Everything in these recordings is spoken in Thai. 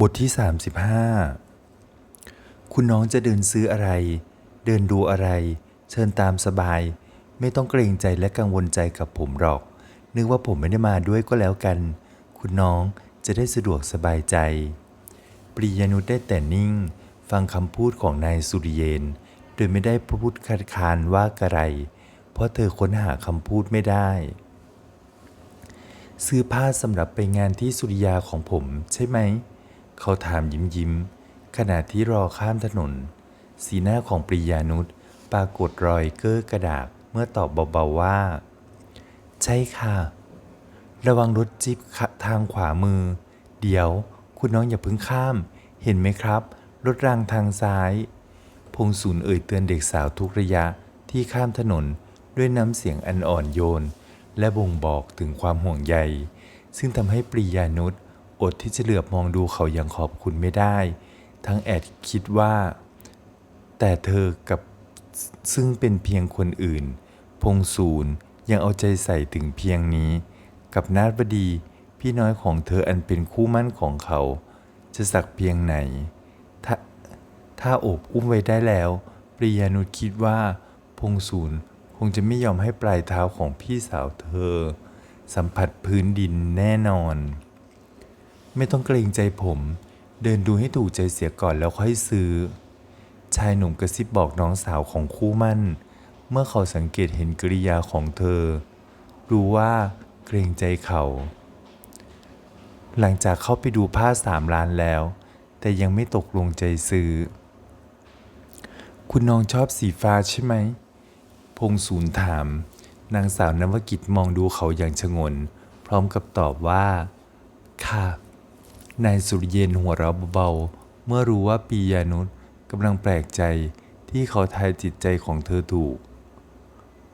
บทที่ 35 คุณน้องจะเดินซื้ออะไร เดินดูอะไร เชิญตามสบาย ไม่ต้องเกรงใจและกังวลใจกับผมหรอก นึกว่าผมไม่ได้มาด้วยก็แล้วกัน คุณน้องจะได้สะดวกสบายใจ ปริยานุชได้แต่นิ่ง ฟังคำพูดของนายสุริเยน โดยไม่ได้พูดคัดค้านว่ากระไร เพราะเธอค้นหาคำพูดไม่ได้ ซื้อผ้าสำหรับไปงานที่สุริยาของผมใช่ไหม เขาถามยิ้มยิ้ม ขณะที่รอข้ามถนน สีหน้าของปริยานุชปรากฏรอยเก้อกระดากเมื่อตอบเบาๆว่า ใช่ค่ะ ระวังรถจิบทางขวามือ เดี๋ยวคุณน้องอย่าเพิ่งข้าม เห็นไหมครับ รถรางทางซ้าย พงศูนย์เอ่ยเตือนเด็กสาวทุกระยะที่ข้ามถนนด้วยน้ำเสียงอันอ่อนโยน และบ่งบอกถึงความห่วงใย ซึ่งทำให้ปริยานุช อดที่จะเหลือบมองดูเขาอย่างขอบคุณไม่ได้ ทั้งแอดคิดว่า แต่เธอกับซึ่งเป็นเพียงคนอื่น พงศูนย์ยังเอาใจใส่ถึงเพียงนี้ กับนาฏบดีพี่น้อยของเธออันเป็นคู่มั่นของเขา จะสักเพียงไหน ถ้าถ้าโอบอุ้มไว้ได้แล้ว ปริยานุชคิดว่า พงศูนย์คงจะไม่ยอมให้ปลายเท้าของพี่สาวเธอ สัมผัสพื้นดินแน่นอน ไม่ต้องเกรงใจผม เดินดูให้ถูกใจเสียก่อนแล้วค่อยซื้อ ชายหนุ่มกระซิบบอกน้องสาวของคู่มั่น เมื่อเขาสังเกตเห็นกริยาของเธอ รู้ว่าเกรงใจเขา หลังจากเข้าไปดูผ้าสามล้านแล้ว แต่ยังไม่ตกลงใจซื้อ คุณน้องชอบสีฟ้าใช่ไหม พงศูนย์ถาม นางสาวนวกิจมองดูเขาอย่างชงน พร้อมกับตอบว่า ค่ะ นายสุริเยนหัวเราะเบาๆ เมื่อรู้ว่าปียานุชกำลังแปลกใจที่เขาทายจิตใจของเธอถูก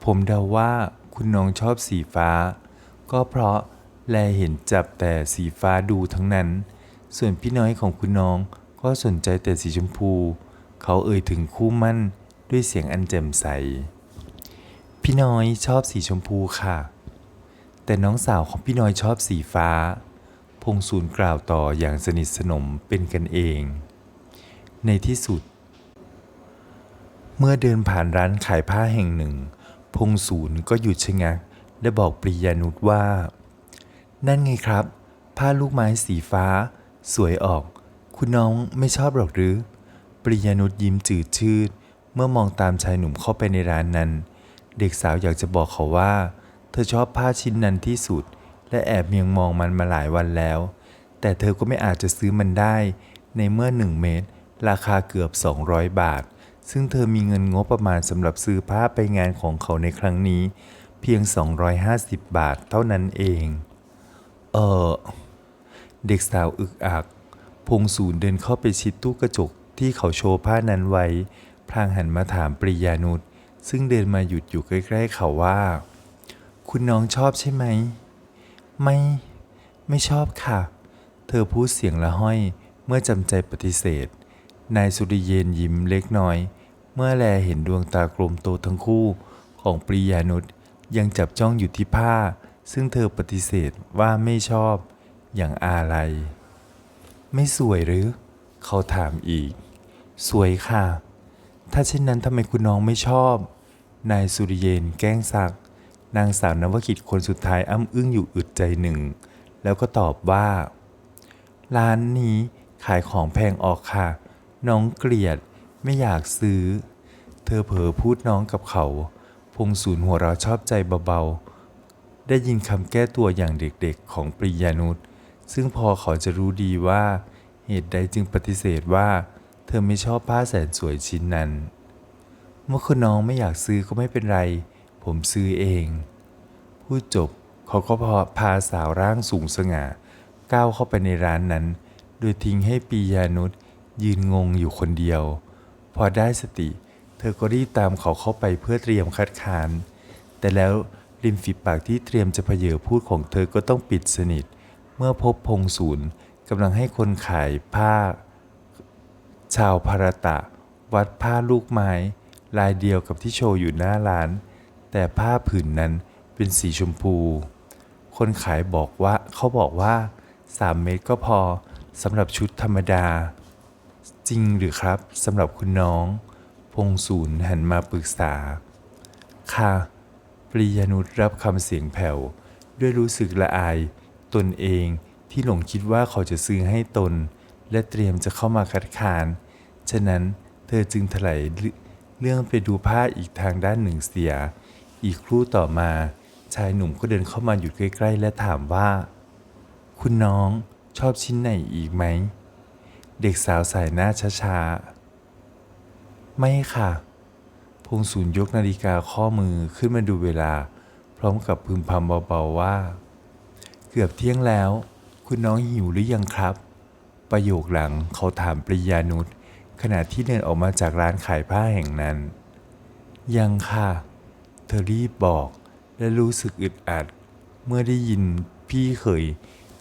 ผมเดาว่าคุณน้องชอบสีฟ้า ก็เพราะแลเห็นจับแต่สีฟ้าดูทั้งนั้น ส่วนพี่น้อยของคุณน้องก็สนใจแต่สีชมพู เขาเอ่ยถึงคู่มั่นด้วยเสียงอันแจ่มใส พี่น้อยชอบสีชมพูค่ะ แต่น้องสาวของพี่น้อยชอบสีฟ้า พงศูนย์กล่าวต่ออย่างสนิทสนมเป็นกันเอง ในที่สุด เมื่อเดินผ่านร้านขายผ้าแห่งหนึ่ง พงศูนย์ก็หยุดชะงักและบอกปริยานุชว่า นั่นไงครับ ผ้าลูกไม้สีฟ้า สวยออก คุณน้องไม่ชอบหรอกหรือ ปริยานุชยิ้มจืดชืด เมื่อมองตามชายหนุ่มเข้าไปในร้านนั้น เด็กสาวอยากจะบอกเขาว่า เธอชอบผ้าชิ้นนั้นที่สุด และแอบเมียงมองมันมาหลายวันแล้ว แต่เธอก็ไม่อาจจะซื้อมันได้ ในเมื่อหนึ่งเม็ดราคาเกือบ 200 บาท ซึ่งเธอมีเงินงบประมาณสำหรับซื้อผ้าไปงานของเขาในครั้งนี้ เพียง 250 บาทเท่านั้นเอง เออเด็กสาวอึกอัก พงศูนย์เดินเข้าไปชิดตู้กระจกที่เขาโชว์ผ้านั้นไว้ พลางหันมาถามปริยานุชซึ่งเดินมาหยุดอยู่ใกล้ๆเขาว่า คุณน้องชอบใช่ไหม ไม่ ไม่ชอบค่ะ เธอพูดเสียงละห้อยเมื่อจำใจปฏิเสธ นายสุริเยนยิ้มเล็กน้อย เมื่อแลเห็นดวงตากลมโตทั้งคู่ของปริยานุชยังจับจ้องอยู่ที่ผ้า ซึ่งเธอปฏิเสธว่าไม่ชอบอย่างอาลัยไม่สวยหรือ เขาถามอีก สวยค่ะ ถ้าเช่นนั้นทำไมคุณน้องไม่ชอบ นายสุริเยนแกล้งซัก นางสาวนวกิจคนสุดท้ายอ้ำอึ้งอยู่อึดใจหนึ่ง แล้วก็ตอบว่า ร้านนี้ขายของแพงออกค่ะ น้องเกลียดไม่อยากซื้อ เธอเผลอพูดน้องกับเขา พงศูนย์หัวเราะชอบใจเบาๆ ได้ยินคำแก้ตัวอย่างเด็กๆของปริยานุชซึ่งพอเขาจะรู้ดีว่า เหตุใดจึงปฏิเสธว่า เธอไม่ชอบผ้าแสนสวยชิ้นนั้น เมื่อคุณน้องไม่อยากซื้อก็ไม่เป็นไร ผมซื้อเอง พูดจบเขาก็พอพาสาวร่างสูงสง่า ก้าวเข้าไปในร้านนั้น โดยทิ้งให้ปียานุชยืนงงอยู่คนเดียว พอได้สติ เธอก็รีบตามเขาเข้าไปเพื่อเตรียมคัดค้าน แต่แล้วริมฝีปากที่เตรียมจะเพเยอพูดของเธอก็ต้องปิดสนิท เมื่อพบพงศูนย์กำลังให้คนขายผ้า ชาวพารตะ วัดผ้าลูกไม้ ลายเดียวกับที่โชว์อยู่หน้าร้าน แต่ผ้าผืนนั้นเป็นสีชมพู คนขายบอกว่าเขาบอกว่า 3 เมตรก็พอสำหรับชุดธรรมดา จริงหรือครับสำหรับคุณน้อง พงศูนย์หันมาปรึกษา ค่ะ ปริยานุชรับคำเสียงแผ่ว ด้วยรู้สึกละอาย ตนเองที่หลงคิดว่าเขาจะซื้อให้ตน และเตรียมจะเข้ามาคัดค้าน ฉะนั้นเธอจึงถลายเรื่องไปดูผ้าอีกทางด้านหนึ่งเสีย อีกครู่ต่อมาชายหนุ่มก็เดินเข้ามาอยู่ใกล้ ๆ และถามว่า คุณน้องชอบชิ้นไหนอีกไหม เด็กสาวสายหน้าช้าๆ ไม่ค่ะ พงศูนย์ยกนาฬิกาข้อมือขึ้นมาดูเวลา พร้อมกับพึมพำเบาๆว่า เกือบเที่ยงแล้ว คุณน้องหิวหรือยังครับ ประโยคหลังเขาถามปริยานุชขณะที่เดินออกมาจากร้านขายผ้าแห่งนั้น ยังค่ะ เธอรีบบอก และรู้สึกอึดอัด เมื่อได้ยินพี่เขย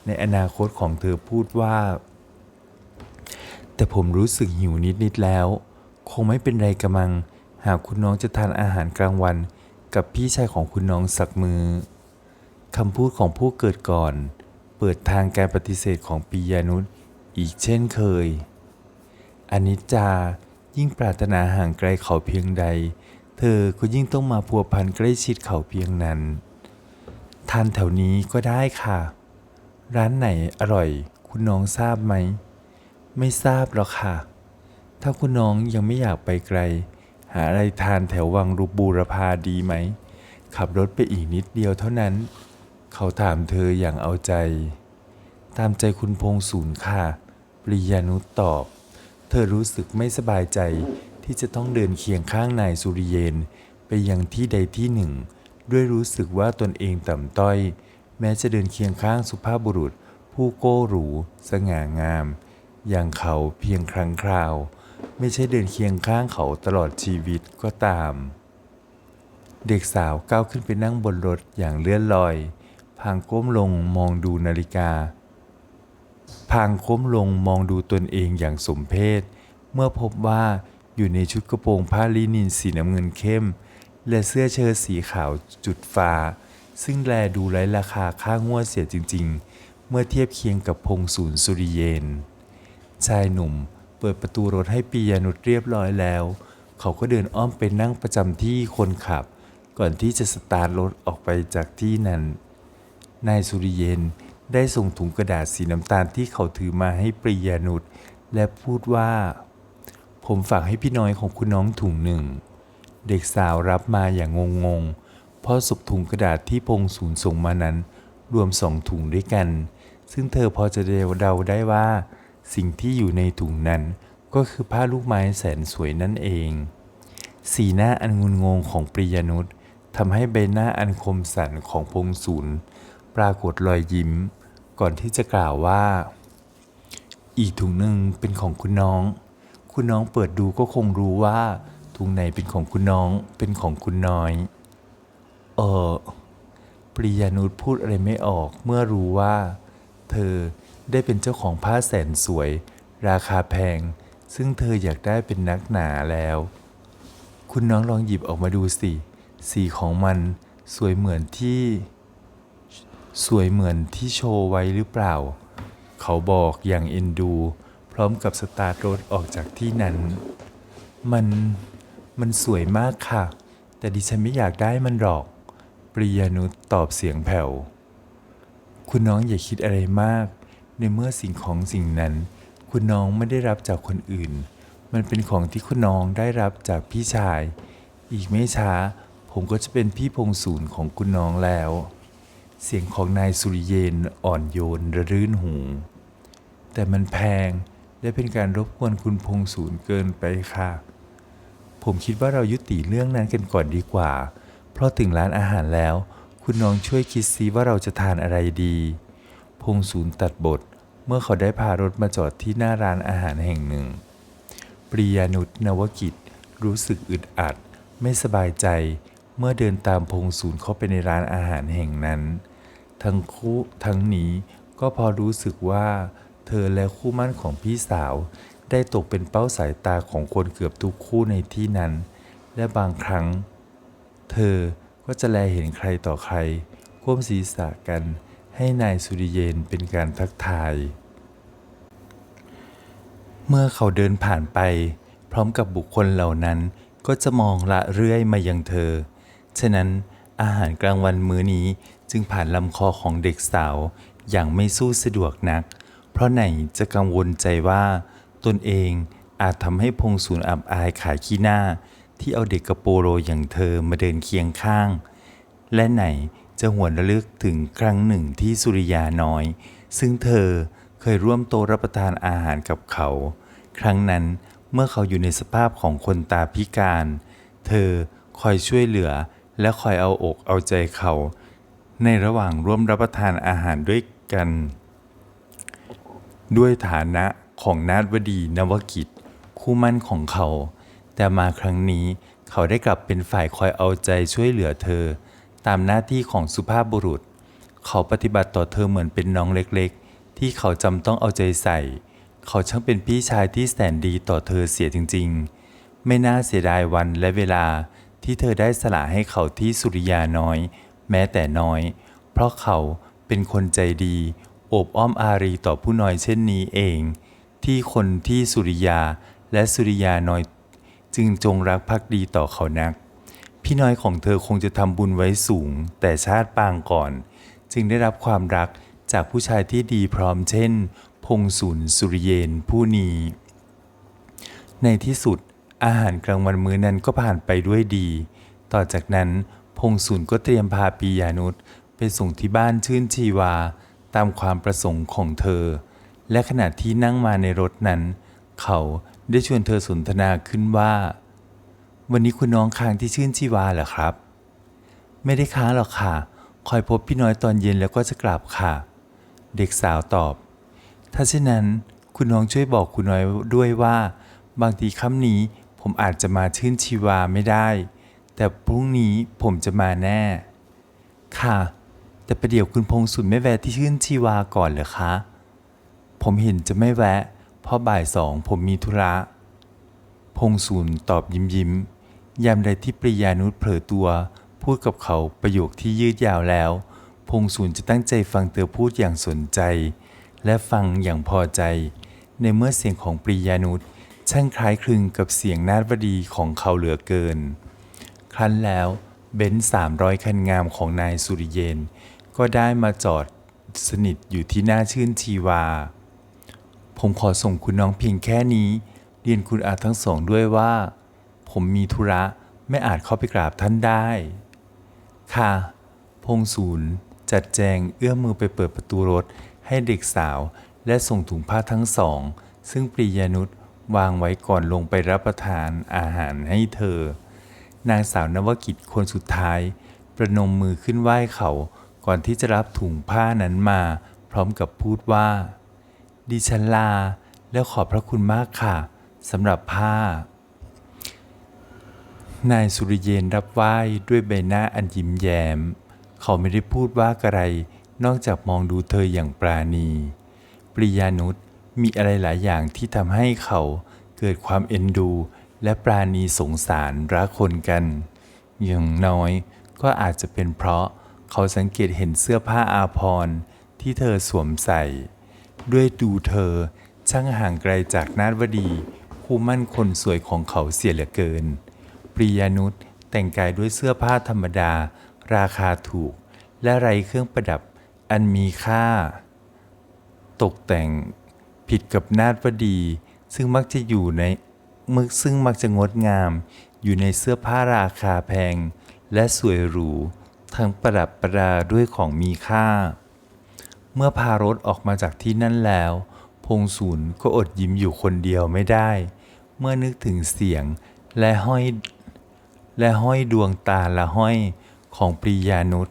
ในอนาคตของเธอพูดว่า แต่ผมรู้สึกหิวนิดๆแล้ว คงไม่เป็นไรกระมัง หากคุณน้องจะทานอาหารกลางวัน กับพี่ชายของคุณน้องสักมือคำพูดของผู้เกิดก่อน เปิดทางการปฏิเสธของปียานุษอีกเช่นเคยอนิจจายิ่งปรารถนาห่างไกลเขาเพียงใด เธอก็ยิ่งต้องมาพัวพันใกล้ชิดเขาเพียงนั้น ทานแถวนี้ก็ได้ค่ะ ร้านไหนอร่อยคุณน้องทราบไหม ไม่ทราบหรอกค่ะ ถ้าคุณน้องยังไม่อยากไปไกล หาอะไรทานแถววังรูปบูรพาดีไหม ขับรถไปอีกนิดเดียวเท่านั้น เขาถามเธออย่างเอาใจ ตามใจคุณพงศูนย์ค่ะ ปริยานุตตอบ เธอรู้สึกไม่สบายใจ ที่จะต้องเดินเคียงข้างนายสุริเยน ไปยังที่ใดที่หนึ่ง ด้วยรู้สึกว่าตนเองต่ำต้อย แม้จะเดินเคียงข้างสุภาพบุรุษ ผู้โก้หรู สง่างาม อย่างเขาเพียงครั้งคราว ไม่ใช่เดินเคียงข้างเขาตลอดชีวิตก็ตาม เด็กสาวก้าวขึ้นไปนั่งบนรถอย่างเลื่อนลอย พางก้มลงมองดูนาฬิกาพางก้มลงมองดูตนเองอย่างสมเพชเมื่อพบว่า อยู่ในชุดกระโปรงผ้าลินินสีน้ำเงินเข้ม และเสื้อเชิ้ตสีขาวจุดฟ้า ซึ่งแลดูไร้ราคาค่างวดเสียจริง ๆ เมื่อเทียบเคียงกับพงศูนย์สุริเยน ชายหนุ่มเปิดประตูรถให้ปียานุชเรียบร้อยแล้ว เขาก็เดินอ้อมไปนั่งประจำที่คนขับ ก่อนที่จะสตาร์ทรถออกไปจากที่นั้น นายสุริเยนได้ส่งถุงกระดาษสีน้ำตาลที่เขาถือมาให้ปริยานุชและพูดว่า ผมฝากให้พี่น้อยของคุณน้องถุงหนึ่ง เด็กสาวรับมาอย่างงงๆ เพราะสุบถุงกระดาษที่พงศูนย์ส่งมานั้น รวมสองถุงด้วยกัน ซึ่งเธอพอจะเดาได้ว่า สิ่งที่อยู่ในถุงนั้น ก็คือผ้าลูกไม้แสนสวยนั่นเอง สีหน้าอันงุนงงของปริยนุชทำให้ใบหน้าอันคมสันของพงศูนย์ปรากฏรอยยิ้ม ก่อนที่จะกล่าวว่า อีกถุงหนึ่งเป็นของคุณน้อง คุณน้องเปิดดูก็คงรู้ว่าถุงไหนเป็นของคุณน้องเป็นของคุณน้อย เออปริยานุชพูดอะไรไม่ออกเมื่อรู้ว่า เธอได้เป็นเจ้าของผ้าแสนสวย ราคาแพง ซึ่งเธออยากได้เป็นนักหนาแล้ว คุณน้องลองหยิบออกมาดูสิ สีของมันสวยเหมือนที่ สวยเหมือนที่โชว์ไว้หรือเปล่า เขาบอกอย่างเอ็นดู ร้อมกับสตาร์ทรถออกจากที่นั้น มันมันสวยมากค่ะ แต่ดิฉันไม่อยากได้มันหรอก ปริยานุตอบเสียงแผ่ว คุณน้องอย่าคิดอะไรมาก ในเมื่อสิ่งของสิ่งนั้น คุณน้องไม่ได้รับจากคนอื่น มันเป็นของที่คุณน้องได้รับจากพี่ชาย อีกไม่ช้า ผมก็จะเป็นพี่พงศูนย์ของคุณน้องแล้ว เสียงของนายสุริเยนอ่อนโยนระรื่นหู แต่มันแพง และเป็นการรบกวนคุณพงศูนย์เกินไปค่ะ ผมคิดว่าเรายุติเรื่องนั้นกันก่อนดีกว่า เพราะถึงร้านอาหารแล้ว คุณน้องช่วยคิดซิว่าเราจะทานอะไรดี พงศูนย์ตัดบท เมื่อเขาได้พารถมาจอดที่หน้าร้านอาหารแห่งหนึ่ง ปริยานุชนวกิจ รู้สึกอึดอัด ไม่สบายใจ เมื่อเดินตามพงศูนย์เข้าไปในร้านอาหารแห่งนั้น ทั้งคู่ทั้งนี้ก็พอรู้สึกว่า เธอและคู่มั่นของพี่สาว ได้ตกเป็นเป้าสายตาของคนเกือบทุกคู่ในที่นั้น และบางครั้ง เธอก็จะแลเห็นใครต่อใครก้มศีรษะกันให้นายสุริเยนเป็นการทักทาย เมื่อเขาเดินผ่านไป พร้อมกับบุคคลเหล่านั้นก็จะมองละเรื่อยมายังเธอ ฉะนั้นอาหารกลางวันมื้อนี้จึงผ่านลำคอของเด็กสาวอย่างไม่สู้สะดวกนัก เพราะไหนจะกังวลใจว่า ตนเองอาจทำให้พงศูนย์อับอายขายขี้หน้า ที่เอาเด็กกระโปโรอย่างเธอมาเดินเคียงข้าง และไหนจะหวนระลึกถึงครั้งหนึ่งที่สุริยาน้อย ซึ่งเธอเคยร่วมโตรับประทานอาหารกับเขา ครั้งนั้นเมื่อเขาอยู่ในสภาพของคนตาพิการ เธอคอยช่วยเหลือและคอยเอาอกเอาใจเขา ในระหว่างร่วมรับประทานอาหารด้วยกัน ด้วยฐานะของนาฏวดีนวกิจ คู่มั่นของเขา แต่มาครั้งนี้เขาได้กลับเป็นฝ่ายคอยเอาใจช่วยเหลือเธอ ตามหน้าที่ของสุภาพบุรุษ เขาปฏิบัติต่อเธอเหมือนเป็นน้องเล็กๆ ที่เขาจำต้องเอาใจใส่ เขาช่างเป็นพี่ชายที่แสนดีต่อเธอเสียจริง ๆ ไม่น่าเสียดายวันและเวลาที่เธอได้สละให้เขาที่สุริยาน้อย แม้แต่น้อย เพราะเขาเป็นคนใจดี โอบอ้อมอารีต่อผู้น้อยเช่นนี้เอง ที่คนที่สุริยาและสุริยาน้อยจึงจงรักภักดีต่อเขานัก พี่น้อยของเธอคงจะทำบุญไว้สูง แต่ชาติปางก่อน จึงได้รับความรักจากผู้ชายที่ดีพร้อมเช่น พงศุนสุริเยนผู้นี้ ในที่สุดอาหารกลางวันมื้อนั้นก็ผ่านไปด้วยดี ต่อจากนั้นพงศุนก็เตรียมพาปียานุษไปส่งที่บ้านชื่นชีวา ตามความประสงค์ของเธอ และขณะที่นั่งมาในรถนั้น เขาได้ชวนเธอสนทนาขึ้นว่า วันนี้คุณน้องค้างที่ชื่นชีวาเหรอครับ ไม่ได้ค้างหรอกค่ะ คอยพบพี่น้อยตอนเย็นแล้วก็จะกลับค่ะ เด็กสาวตอบ ถ้าเช่นนั้นคุณน้องช่วยบอกคุณน้อยด้วยว่า บางทีค่ำนี้ผมอาจจะมาชื่นชีวาไม่ได้ แต่พรุ่งนี้ผมจะมาแน่ ค่ะ แต่ประเดี๋ยวคุณพงศุนไม่แวะที่ชื่นชีวาก่อนเหรอคะ ผมเห็นจะไม่แวะ เพราะบ่ายสองผมมีธุระ พงศูนตอบยิ้มยิ้มยามใดที่ปริยานุชเผลอตัว พูดกับเขาประโยคที่ยืดยาวแล้ว พงศูนจะตั้งใจฟังเธอพูดอย่างสนใจ และฟังอย่างพอใจ ในเมื่อเสียงของปริยานุชช่างคล้ายคลึงกับเสียงนาฏวดีของเขาเหลือเกิน ครั้นแล้วเบนซ์สามร้อยคันงามของนายสุริเยน ก็ได้มาจอดสนิทอยู่ที่หน้าชื่นชีวา ผมขอส่งคุณน้องเพียงแค่นี้ เรียนคุณอาทั้งสองด้วยว่า ผมมีธุระไม่อาจเข้าไปกราบท่านได้ ค่ะ พงศูนย์จัดแจงเอื้อมมือไปเปิดประตูรถให้เด็กสาวและส่งถุงผ้าทั้งสอง ซึ่งปริยานุชวางไว้ก่อนลงไปรับประทานอาหารให้เธอ นางสาวนวกิจคนสุดท้าย ประนมมือขึ้นไหว้เขา ก่อนที่จะรับถุงผ้านั้นมาพร้อมกับพูดว่า ดิฉันลาแล้วขอบพระคุณมากค่ะสำหรับผ้า นายสุริเยนรับไหว้ด้วยใบหน้าอันยิ้มแย้ม เขาไม่ได้พูดว่ากระไร นอกจากมองดูเธออย่างปราณี ปริยานุษมีอะไรหลายอย่างที่ทำให้เขาเกิดความเอ็นดู และปราณีสงสารรักคนกัน อย่างน้อยก็อาจจะเป็นเพราะ เขาสังเกตเห็นเสื้อผ้าอาภรณ์ที่เธอสวมใส่ ด้วยดูเธอช่างห่างไกลจากนาฏวดี คู่มั่นคนสวยของเขาเสียเหลือเกิน ปริยานุษแต่งกายด้วยเสื้อผ้าธรรมดา ราคาถูก และไรเครื่องประดับอันมีค่า ตกแต่งผิดกับนาฏวดี ซึ่งมักจะอยู่ในมึกซึ่งมักจะงดงาม อยู่ในเสื้อผ้าราคาแพง และสวยหรู ทั้งประดับประดาด้วยของมีค่า เมื่อพารถออกมาจากที่นั่นแล้ว พงศูนย์ก็อดยิ้มอยู่คนเดียวไม่ได้ เมื่อนึกถึงเสียงและห้อย และห้อยดวงตาละห้อยของปริยานุษ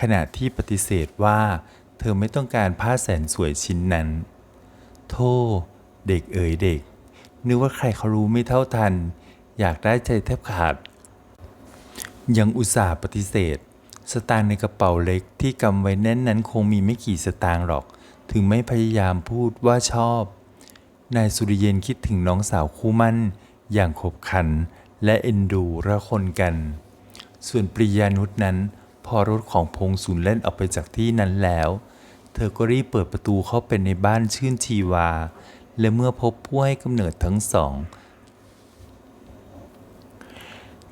ขณะที่ปฏิเสธว่า เธอไม่ต้องการผ้าแสนสวยชิ้นนั้นโธ่เด็กเอ๋ยเด็ก นึกว่าใครเขารู้ไม่เท่าทัน อยากได้ใจแทบขาด ยังอุตส่าห์ปฏิเสธ สตางค์ในกระเป๋าเล็กที่กำไว้แน่นนั้นคงมีไม่กี่สตางค์หรอก ถึงไม่พยายามพูดว่าชอบ นายสุริเยนคิดถึงน้องสาวคู่มั่น อย่างขบขันและเอ็นดูระคนกัน ส่วนปริยานุษนั้น พอรถของพงศูนย์เล่นออกไปจากที่นั้นแล้ว เธอก็รีบเปิดประตูเข้าไปในบ้านชื่นชีวา และเมื่อพบผู้ให้กำเนิดทั้งสอง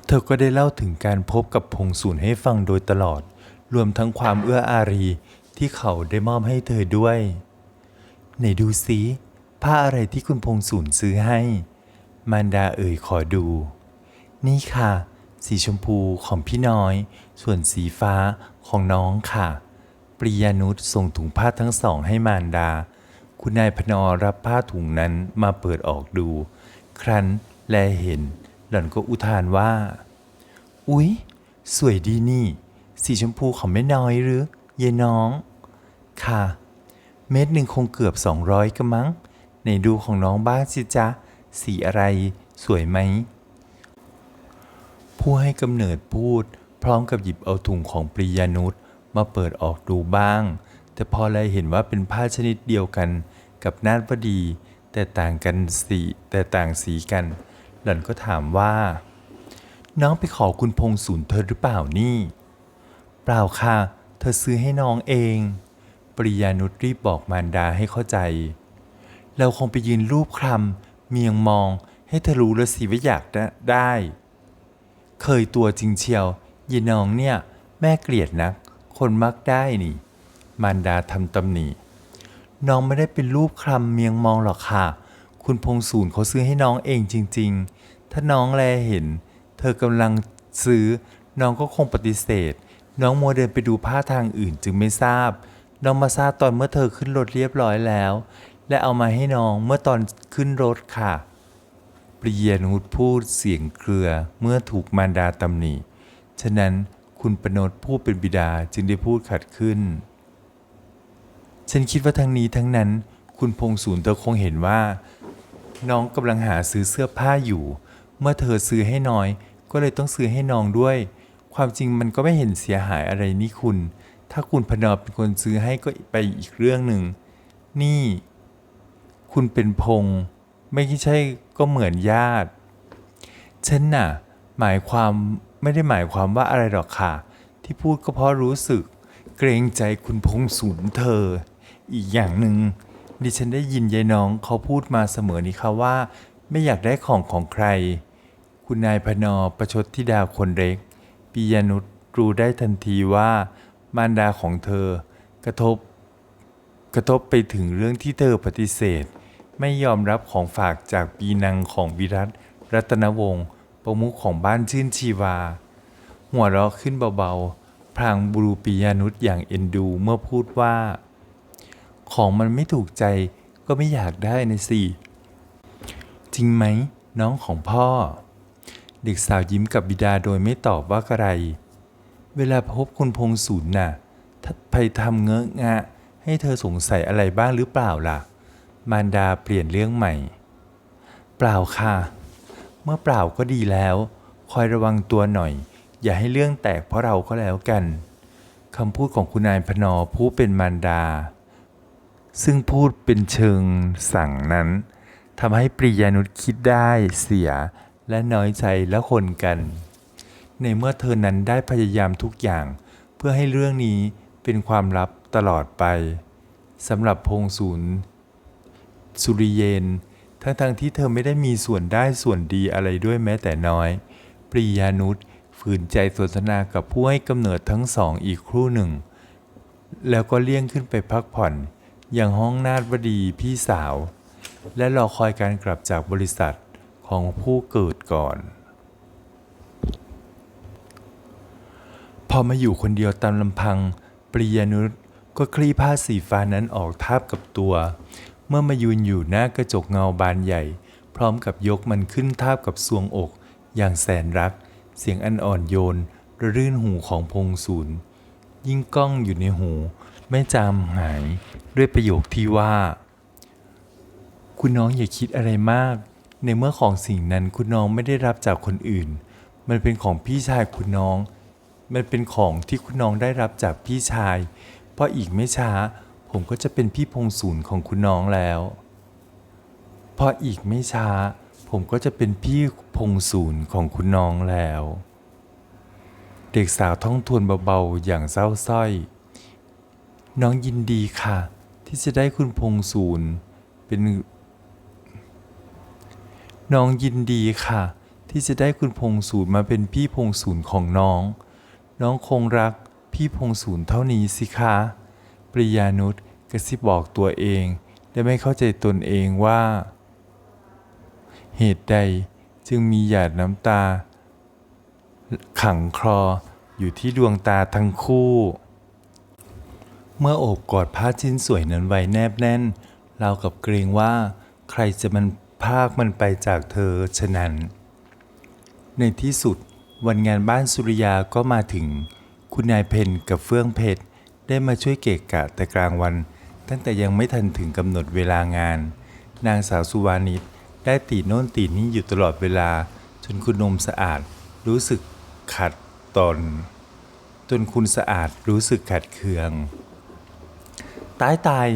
เธอก็ได้เล่าถึงการพบกับพงศูนย์ให้ฟังโดยตลอด รวมทั้งความเอื้ออารีที่เขาได้มอบให้เธอด้วย ไหนดูสิผ้าอะไรที่คุณพงศูนย์ซื้อให้ มารดาเอ่ยขอดู นี่ค่ะ สีชมพูของพี่น้อย ส่วนสีฟ้าของน้องค่ะ ปริยานุชส่งถุงผ้าทั้งสองให้มารดา คุณนายพนอรับผ้าถุงนั้นมาเปิดออกดู ครั้นแลเห็น หล่อนก็อุทานว่า อุ๊ย สวยดีนี่ สีชมพูของแม่น้อยหรือ เยน้อง ค่ะ เม็ดหนึ่งคงเกือบ 200ก็มั้งไหนดูของน้องบ้างสิจ๊ะ สีอะไรสวยไหม ผู้ให้กำเนิดพูด พร้อมกับหยิบเอาถุงของปริยานุชมาเปิดออกดูบ้าง แต่พอเลยเห็นว่าเป็นผ้าชนิดเดียวกันกับนาฏวดี แต่ต่างกันสีแต่ต่างสีกัน หล่อนก็ถามว่า น้องไปขอคุณพงศูนย์เธอหรือเปล่านี่ เปล่าค่ะ เธอซื้อให้น้องเอง ปริยานุชรีบบอกมารดาให้เข้าใจ เราคงไปยืนรูปคลำเมียงมองให้เธอรู้แล้วสิว่าอยากได้ เคยตัวจริงเชียวยีน้องเนี่ย แม่เกลียดนัก คนมักได้นี่ มารดาทำตำหนิน้องไม่ได้เป็นรูปคลำเมียงมองหรอกค่ะ คุณพงศูนย์เขาซื้อให้น้องเองจริง ๆ ถ้าน้องแลเห็น เธอกำลังซื้อ น้องก็คงปฏิเสธ น้องมัวเดินไปดูผ้าทางอื่นจึงไม่ทราบ น้องมาทราบตอนเมื่อเธอขึ้นรถเรียบร้อยแล้ว และเอามาให้น้องเมื่อตอนขึ้นรถค่ะปริยนุชพูดเสียงเครือเมื่อถูกมารดาตำหนิ ฉะนั้นคุณประนดผู้เป็นบิดาจึงได้พูดขัดขึ้น ฉันคิดว่าทั้งนี้ทั้งนั้น คุณพงศูนย์เธอคงเห็นว่า น้องกำลังหาซื้อเสื้อผ้าอยู่ เมื่อเธอซื้อให้น้อย ก็เลยต้องซื้อให้น้องด้วย ความจริงมันก็ไม่เห็นเสียหายอะไรนี่คุณ ถ้าคุณพนอเป็นคนซื้อให้ก็ไปอีกเรื่องหนึ่ง นี่ คุณเป็นพง ไม่ใช่ก็เหมือนญาติ ฉันน่ะ หมายความไม่ได้หมายความว่าอะไรหรอกค่ะ ที่พูดก็เพราะรู้สึก เกรงใจคุณพงศูนย์เธอ อีกอย่างหนึ่ง ดิฉันได้ยินยายน้องเขาพูดมาเสมอนี่ค่ะว่า ไม่อยากได้ของของใคร คุณนายพนอประชดธิดาคนเล็กปิยานุชรู้ได้ทันทีว่า มารดาของเธอ กระทบ กระทบไปถึงเรื่องที่เธอปฏิเสธ ไม่ยอมรับของฝากจากปีนังของวิรัตรัตนวงศ์ประมุขของบ้านชื่นชีวา หัวเราะขึ้นเบาๆพลางบรูปิยานุษอย่างเอ็นดูเมื่อพูดว่า ของมันไม่ถูกใจก็ไม่อยากได้นะสิ จริงไหมน้องของพ่อ เด็กสาวยิ้มกับบิดาโดยไม่ตอบว่าอะไร เวลาพบคุณพงศูนย์น่ะถ้าไปทำเงอะงะ ให้เธอสงสัยอะไรบ้างหรือเปล่าล่ะ มารดาเปลี่ยนเรื่องใหม่ เปล่าค่ะ เมื่อเปล่าก็ดีแล้ว คอยระวังตัวหน่อย อย่าให้เรื่องแตกเพราะเราก็แล้วกันคำพูดของคุณนายพนอผู้เป็นมารดา ซึ่งพูดเป็นเชิงสั่งนั้นทำให้ปริยานุชคิดได้เสียและน้อยใจและคนกัน ในเมื่อเธอนั้นได้พยายามทุกอย่าง เพื่อให้เรื่องนี้เป็นความลับตลอดไปสำหรับพงศูนย์สุริเยนทั้งๆทที่เธอไม่ได้มีส่วนได้ส่วนดีอะไรด้วยแม้แต่น้อย ปริยานุชฝืนใจสนทนากับผู้ให้กำเนิดทั้งสองอีกครู่หนึ่ง แล้วก็เลี่ยงขึ้นไปพักผ่อน อย่างห้องนาฏวดีพี่สาว และรอคอยการกลับจากบริษัทของผู้เกิดก่อน พอมาอยู่คนเดียวตามลำพังปริยนุชก็คลี่ผ้าสีฟ้านั้นออกทาบกับตัว เมื่อมายืนอยู่หน้ากระจกเงาบานใหญ่ พร้อมกับยกมันขึ้นทาบกับสวงอก อย่างแสนรัก เสียงอันอ่อนโยน ระรื่นหูของพงศูนย์ยิ่งก้องอยู่ในหู ไม่จามหายด้วยประโยคที่ว่า คุณน้องอย่าคิดอะไรมาก ในเมื่อของสิ่งนั้นคุณน้องไม่ได้รับจากคนอื่น มันเป็นของพี่ชายคุณน้อง มันเป็นของที่คุณน้องได้รับจากพี่ชาย เพราะอีกไม่ช้า ผมก็จะเป็นพี่พงศูนย์ของคุณน้องแล้วเพราะอีกไม่ช้า ผมก็จะเป็นพี่พงศูนย์ของคุณน้องแล้ว เด็กสาวท่องทวนเบาๆอย่างเศร้าสร้อย น้องยินดีค่ะ ที่จะได้คุณพงศูนย์เป็น น้องยินดีค่ะ ที่จะได้คุณพงศูนย์มาเป็นพี่พงศูนย์ของน้อง น้องคงรักพี่พงศูนย์เท่านี้สิคะปริยานุชกระซิบบอกตัวเองและไม่เข้าใจตนเองว่า เหตุใดจึงมีหยาดน้ำตา ขังคลออยู่ที่ดวงตาทั้งคู่ เมื่อโอบกอดผ้าชิ้นสวยนั้นไว้แนบแน่นเรากับเกรงว่า ใครจะมันพากมันไปจากเธอฉะนั้น ในที่สุดวันงานบ้านสุริยาก็มาถึง คุณนายเพนกับเฟื่องเพชรได้มาช่วยเกะกะแต่กลางวัน ตั้งแต่ยังไม่ทันถึงกำหนดเวลางาน นางสาวสุวานิชได้ตีโน่นตีนี่อยู่ตลอดเวลา จนคุณนมสะอาดรู้สึกขัดตน จนคุณสะอาดรู้สึกขัดเคือง ตายตาย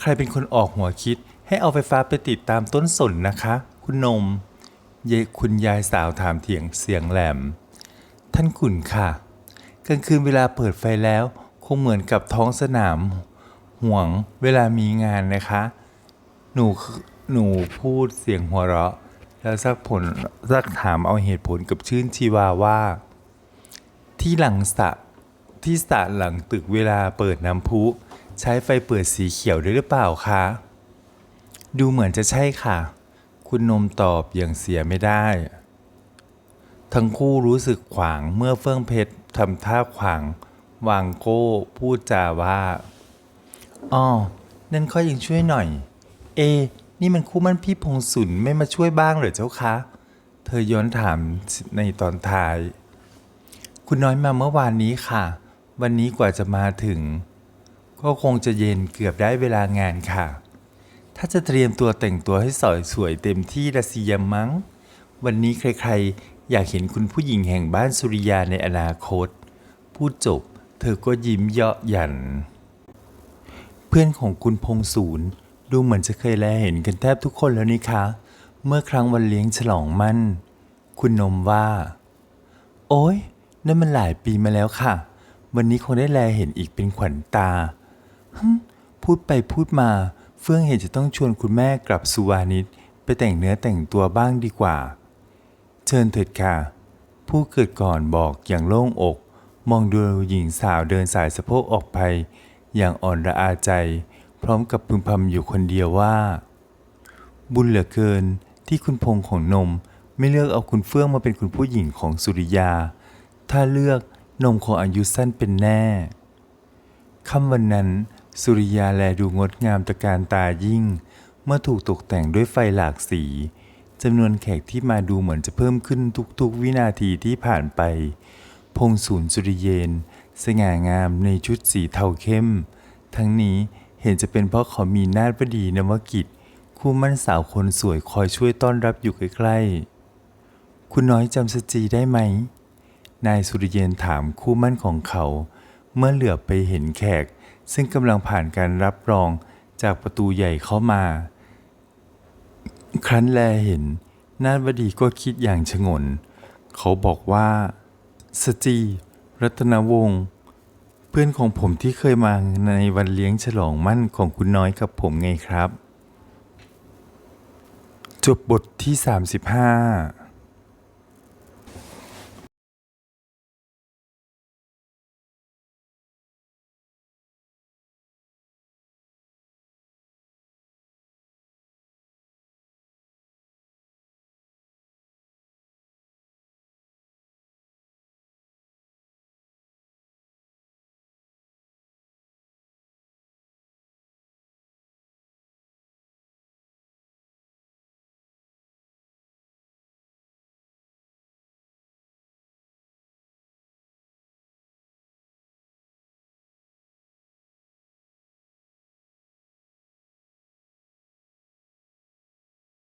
ใครเป็นคนออกหัวคิด ให้เอาไฟฟ้าไปติดตามต้นสนนะคะ คุณนม เยคุณยายสาวถามเถียงเสียงแหลม ท่านขุนค่ะ กลางคืนเวลาเปิดไฟแล้ว คงเหมือนกับท้องสนาม ห่วงเวลามีงานนะคะ หนูหนูพูดเสียงหัวเราะ แล้วซักผลซักถามเอาเหตุผลกับชื่นชีวาว่า ที่หลังสะที่สระหลังตึกเวลาเปิดน้ำพุ ใช้ไฟเปิดสีเขียวด้วยหรือเปล่าคะ ดูเหมือนจะใช่ค่ะ คุณนมตอบอย่างเสียไม่ได้ ทั้งคู่รู้สึกขวางเมื่อเฟื่องเพชรทำท่าขวาง วางโก้พูดจาว่าอ๋อนั่นข้อยังช่วยหน่อย เอ นี่มันคู่มั่นพี่พงศุนไม่มาช่วยบ้างเหรอเจ้าคะ เธอย้อนถามในตอนท้าย คุณน้อยมาเมื่อวานนี้ค่ะ วันนี้กว่าจะมาถึง ก็คงจะเย็นเกือบได้เวลางานค่ะ ถ้าจะเตรียมตัวแต่งตัวให้สวยสวยเต็มที่ละสิยมั้ง วันนี้ใครๆ อยากเห็นคุณผู้หญิงแห่งบ้านสุริยาในอนาคต พูดจบ เธอก็ยิ้มเยาะหยัน เพื่อนของคุณพงศูนย์ดูเหมือนจะเคยแลเห็นกันแทบทุกคนแล้วนี่คะ เมื่อครั้งวันเลี้ยงฉลองมั่น คุณนมว่า โอ้ยนั่นมันหลายปีมาแล้วค่ะ วันนี้คงได้แลเห็นอีกเป็นขวัญตา พูดไปพูดมา เฟื่องเห็นจะต้องชวนคุณแม่กลับสุวานิชไปแต่งเนื้อแต่งตัวบ้างดีกว่า เชิญเถิดค่ะ ผู้เกิดก่อนบอกอย่างโล่งอก มองดูหญิงสาวเดินสายสะโพกออกไป อย่างอ่อนระอาใจ พร้อมกับพึมพำอยู่คนเดียวว่า บุญเหลือเกินที่คุณพงของนมไม่เลือกเอาคุณเฟื่องมาเป็นคุณผู้หญิงของสุริยา ถ้าเลือกนมคงอายุสั้นเป็นแน่ค่ำวันนั้น สุริยาแลดูงดงามตระการตายิ่ง เมื่อถูกตกแต่งด้วยไฟหลากสีจำนวนแขกที่มาดูเหมือนจะเพิ่มขึ้นทุกๆ วินาทีที่ผ่านไป พงศูนย์สุริเยน สง่างามในชุดสีเทาเข้ม ทั้งนี้เห็นจะเป็นเพราะเขามีนาฏบดีนวกิจ คู่มั่นสาวคนสวยคอยช่วยต้อนรับอยู่ใกล้ๆ คุณน้อยจำสจีได้ไหม นายสุริเยนถามคู่มั่นของเขา เมื่อเหลือบไปเห็นแขก ซึ่งกำลังผ่านการรับรองจากประตูใหญ่เข้ามา ครั้นแลเห็น นาฏวดีก็คิดอย่างชงน เขาบอกว่า สจี รัตนวงศ์เพื่อนของผมที่เคยมาในวันเลี้ยงฉลองมั่นของคุณน้อยกับผมไงครับ จบบทที่ 35